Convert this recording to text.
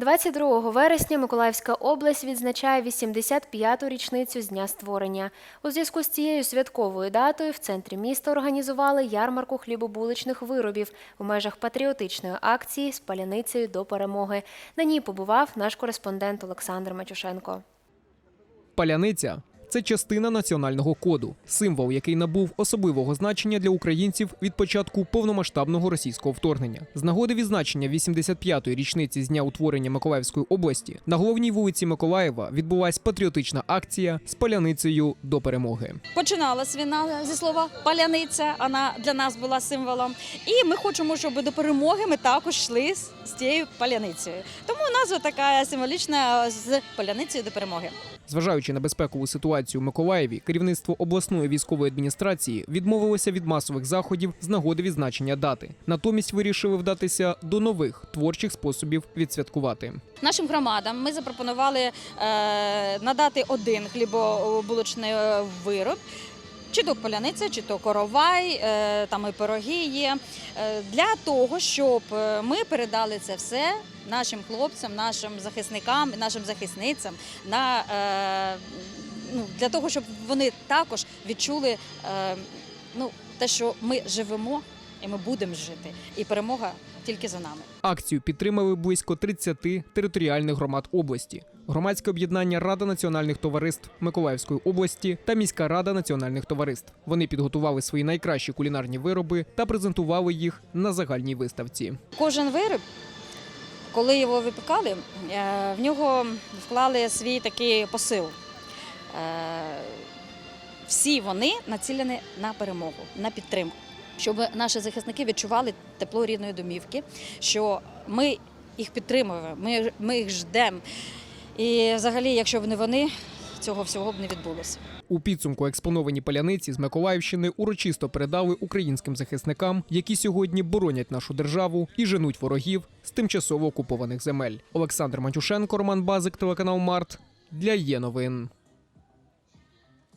22 вересня Миколаївська область відзначає 85-ту річницю з дня створення. У зв'язку з цією святковою датою в центрі міста організували ярмарку хлібобуличних виробів у межах патріотичної акції з паляницею до перемоги. На ній побував наш кореспондент Олександр Матюшенко. Паляниця це частина національного коду, символ, який набув особливого значення для українців від початку повномасштабного російського вторгнення. З нагоди відзначення 85-ї річниці з дня утворення Миколаївської області на головній вулиці Миколаєва відбулась патріотична акція з паляницею до перемоги. Починалась війна зі слова паляниця. Вона для нас була символом. І ми хочемо, щоб до перемоги ми також йшли з тією паляницею. Тому назва така символічна з паляницею до перемоги. Зважаючи на безпекову ситуацію в Миколаєві, керівництво обласної військової адміністрації відмовилося від масових заходів з нагоди відзначення дати. Натомість вирішили вдатися до нових творчих способів відсвяткувати. Нашим громадам ми запропонували е, надати один хлібобулочний е, вироб. Чи то поляниця, чи то коровай, е, там і пироги є. Для того, щоб ми передали це все нашим хлопцям, нашим захисникам, нашим захисницям, на, ну, для того, щоб вони також відчули е, ну, те, що ми живемо і ми будемо жити, і перемога тільки за нами. Акцію підтримали близько 30 територіальних громад області. Громадське об'єднання Рада національних товариств Миколаївської області та міська рада національних товариств. Вони підготували свої найкращі кулінарні вироби та презентували їх на загальній виставці. Кожен виріб, коли його випікали, е, в нього вклали свій такий посил. Е, Всі вони націлені на перемогу, на підтримку, щоб наші захисники відчували тепло рідної домівки, що ми їх підтримуємо, ми, ми їх ждемо. І взагалі, якщо б не вони, цього всього б не відбулося. У підсумку експоновані паляниці з Миколаївщини урочисто передали українським захисникам, які сьогодні боронять нашу державу і женуть ворогів з тимчасово окупованих земель. Олександр Матюшенко, Роман Базик, телеканал Март для є новин.